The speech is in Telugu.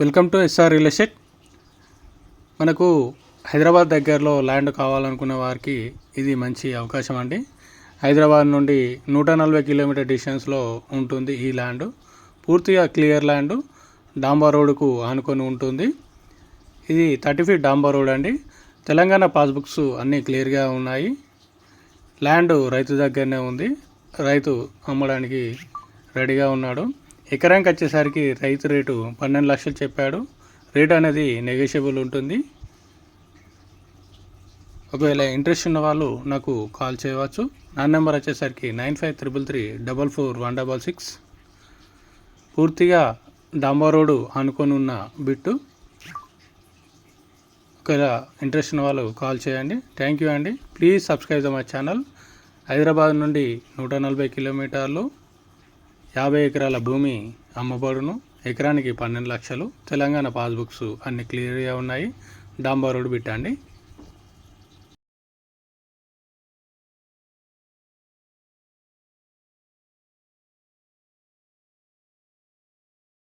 Welcome to SR real estate. మనకు హైదరాబాద్ దగ్గరలో ల్యాండ్ కావాలనుకున్న వారికి ఇది మంచి అవకాశం అండి. హైదరాబాద్ నుండి నూట నలభై కిలోమీటర్ డిస్టెన్స్లో ఉంటుంది ఈ ల్యాండ్. పూర్తిగా క్లియర్ ల్యాండ్. డాంబా రోడ్డుకు ఆనుకొని ఉంటుంది. ఇది థర్టీ ఫీట్ డాంబా రోడ్ అండి. తెలంగాణ పాస్బుక్స్ అన్నీ క్లియర్గా ఉన్నాయి. ల్యాండ్ రైతు దగ్గరనే ఉంది. రైతు అమ్మడానికి రెడీగా ఉన్నాడు. ఎకరానికి వచ్చేసరికి రైతు రేటు పన్నెండు లక్షలు చెప్పాడు. రేట్ అనేది నెగోషియబుల్ ఉంటుంది. ఒకవేళ ఇంట్రెస్ట్ ఉన్న వాళ్ళు నాకు కాల్ చేయవచ్చు. నా నెంబర్ వచ్చేసరికి nine five triple three double four one double six. పూర్తిగా డాంబా రోడ్డు అనుకొని ఉన్న బిట్టు. ఒకవేళ ఇంట్రెస్ట్ ఉన్న వాళ్ళు కాల్ చేయండి. థ్యాంక్ యూ అండి. Please subscribe my channel Hyderabad నుండి నూట నలభై కిలోమీటర్లు. యాభై ఎకరాల భూమి అమ్మబడును. ఎకరానికి పన్నెండు లక్షలు. తెలంగాణ పాస్బుక్స్ అన్ని క్లియర్గా ఉన్నాయి. డాంబా రోడ్ బిట్టండి.